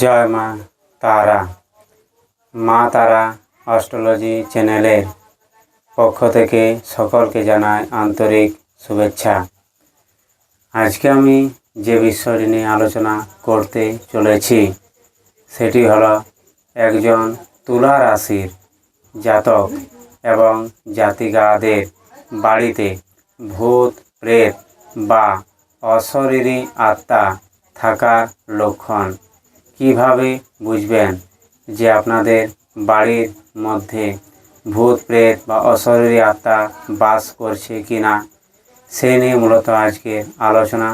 জয় মা তারা। মা তারা অস্ট্রোলজি চ্যানেলের পক্ষ থেকে সকলকে জানাই আন্তরিক শুভেচ্ছা। আজকে আমি যে বিষয়টি নিয়ে আলোচনা করতে চলেছি, সেটি হলো একজন তুলা রাশির জাতক এবং জাতিকাদের বাড়িতে ভূত, প্রেত বা অশরীরী আত্মা থাকার লক্ষণ। কীভাবে বুঝবেন যে আপনাদের বাড়ির মধ্যে ভূত, প্রেত বা অশরীরী আত্মা বাস করছে কি না সে নিয়ে মূলত আজকের আলোচনা।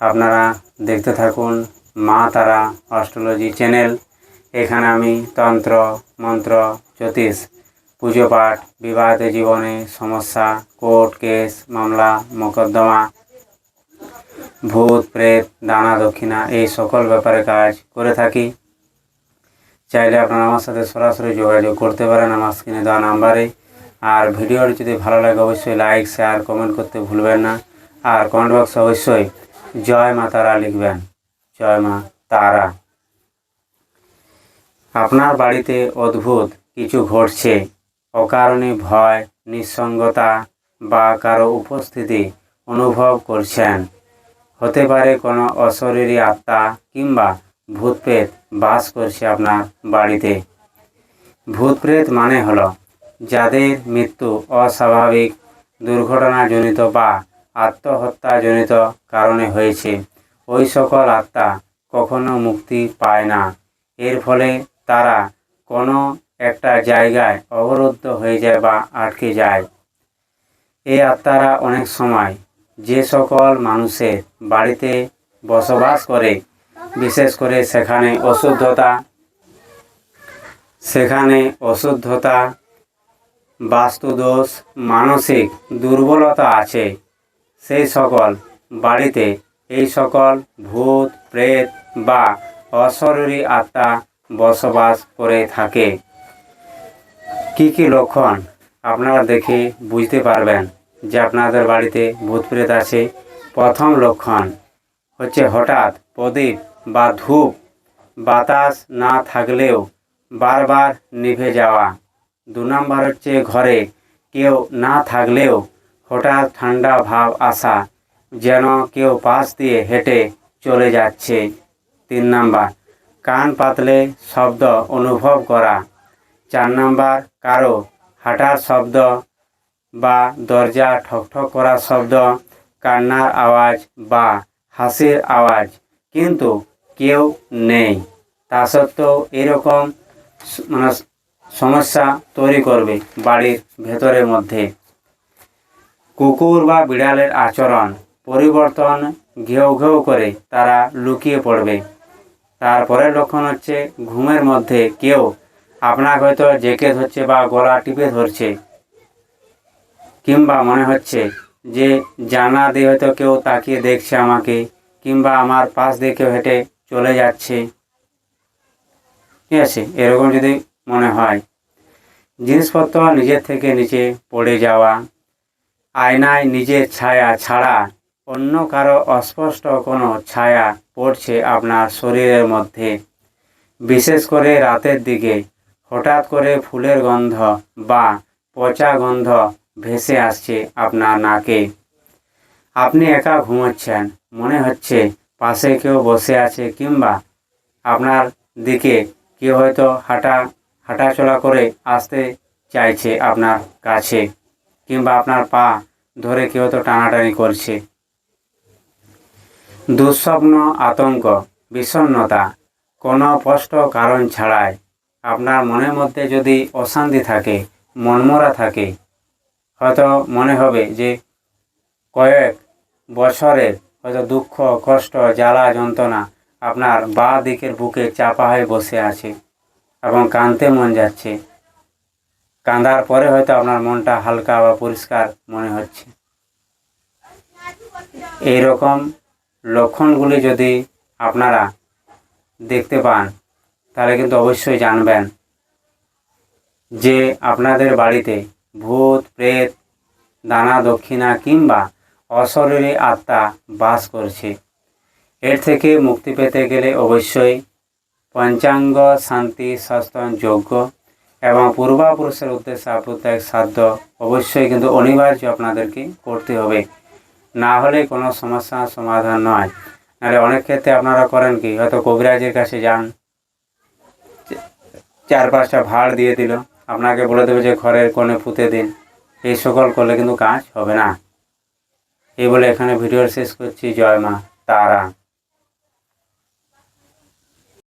আপনারা দেখতে থাকুন মা তারা অস্ট্রোলজি চ্যানেল। এখানে আমি তন্ত্র, মন্ত্র, জ্যোতিষ, পুজো পাঠ, বিবাহিত জীবনে সমস্যা, কোর্ট কেস, মামলা, মোকদ্দমা ভূত, প্রেত, দানা, দক্ষিণা এই সকল ব্যাপারে কাজ করে থাকি। চাইলে আপনারা আমার সাথে সরাসরি যোগাযোগ করতে পারেন আমার স্ক্রিনে দেওয়া নাম্বারে আর ভিডিওটি যদি ভালো লাগে, অবশ্যই লাইক শেয়ার কমেন্ট করতে ভুলবেন না। আর কমেন্ট বক্সে অবশ্যই জয় মা তারা লিখবেন। জয় মা তারা। আপনার বাড়িতে অদ্ভুত কিছু ঘটছে। অকারণে ভয়, নিঃসঙ্গতা বা কারও উপস্থিতি অনুভব করছেন। হতে পারে কোনো অশরীরী আত্মা কিংবা ভূতপ্রেত বাস করছে আপনার বাড়িতে। ভূতপ্রেত মানে হলো যাদের মৃত্যু অস্বাভাবিক, দুর্ঘটনাজনিত বা আত্মহত্যাজনিত কারণে হয়েছে। ওই সকল আত্মা কখনো মুক্তি পায় না। এর ফলে তারা কোনো একটা জায়গায় অবরুদ্ধ হয়ে যায় বা আটকে যায়। এই আত্মারা অনেক সময় যে সকল মানুষের বাড়িতে বসবাস করে, বিশেষ করে সেখানে অশুদ্ধতা সেখানে অশুদ্ধতা, বাস্তুদোষ, মানসিক দুর্বলতা আছে, সেই সকল বাড়িতে এই সকল ভূত, প্রেত বা অশরীরী আত্মা বসবাস করে থাকে। কি কি লক্ষণ আপনারা দেখে বুঝতে পারবেন? যে আপনাদের বাড়িতে ভূত প্রেত আছে, প্রথম লক্ষণ হচ্ছে হঠাৎ প্রদীপ বা ধূপ বাতাস না থাকলেও বারবার নিভে যাওয়া। দু নম্বর হচ্ছে ঘরে কেউ না থাকলেও হঠাৎ ঠান্ডা ভাব আসা, যেন কেউ পাশ দিয়ে হেঁটে চলে যাচ্ছে। তিন নাম্বার, কান পাতলে শব্দ অনুভব করা। চার নাম্বার, কারও হাঁটার শব্দ বা দরজা ঠকঠক করার শব্দ, কান্নার আওয়াজ বা হাসির আওয়াজ কিন্তু কেউ নেই। তা সত্ত্বেও এরকম মানে সমস্যা তৈরি করবে বাড়ির ভেতরের মধ্যে। কুকুর বা বিড়ালের আচরণ, পরিবর্তন ঘেউ ঘেউ করে তারা লুকিয়ে পড়বে। তারপরের লক্ষণ হচ্ছে ঘুমের মধ্যে কেউ আপনাকে হয়তো জেকে ধরছে বা গলা টিপে ধরছে। কিংবা মনে হচ্ছে যে জানা দিয়ে হয়তো কেউ তাকিয়ে দেখছে আমাকে, কিংবা আমার পাশ দিয়ে কেউ হেঁটে চলে যাচ্ছে। ঠিক আছে? এরকম যদি মনে হয়। জিনিসপত্র নিজের থেকে নিচে পড়ে যাওয়া, আয়নায় নিজের ছায়া ছাড়া অন্য কারও অস্পষ্ট কোনো ছায়া পড়ছে আপনার শরীরের মধ্যে। বিশেষ করে রাতের দিকে হঠাৎ করে ফুলের গন্ধ বা পচা গন্ধ ভেসে আসছে আপনার নাকে। আপনি একা ঘুমাচ্ছেন, মনে হচ্ছে পাশে কেউ বসে আছে কিংবা আপনার দিকে কেউ হয়তো হাঁটা, হাঁটাচলা করে আসতে চাইছে আপনার কাছে, কিংবা আপনার পা ধরে কেউ হয়তো টানাটানি করছে। দুঃস্বপ্ন, আতঙ্ক, বিষণ্ণতা, কোনো স্পষ্ট কারণ ছাড়াই আপনার মনের মধ্যে যদি অশান্তি থাকে, মনমরা থাকে হয়তো মনে হবে যে কয়েক বছরের হয়তো দুঃখ, কষ্ট, জ্বালা, যন্ত্রণা আপনার বা দিকের বুকে চাপা হয়ে বসে আছে এবং কাঁদতে মন যাচ্ছে। কাঁদার পরে হয়তো আপনার মনটা হালকা বা পরিষ্কার মনে হচ্ছে। এইরকম লক্ষণগুলি যদি আপনারা দেখতে পান, তাহলে কিন্তু অবশ্যই জানবেন যে আপনাদের বাড়িতে ভূত প্রেত, দানা দক্ষিণা কিংবা অশরীরী আত্মা বাস করছে। এর থেকে মুক্তি পেতে গেলে অবশ্যই পঞ্চাঙ্গ শান্তি সস্তন যোগ্য এবং পূর্বাপুরুষের উদ্দেশ্যে প্রত্যেক সাধ্য অবশ্যই কিন্তু অনিবার্য আপনাদেরকে করতে হবে। না হলে কোনো সমস্যার সমাধান নয়। নাহলে অনেক ক্ষেত্রে আপনারা করেন কি, হয়তো কবিরাজের কাছে যান চার পাঁচটা ভাড় দিয়ে দিল। আপনাকে বলে দেবে যে ঘরের কোণে পুঁতে দিন। এই সকল করলে কিন্তু কাজ হবে না। এই বলে এখানে ভিডিও শেষ করছি। জয় মা, তারা।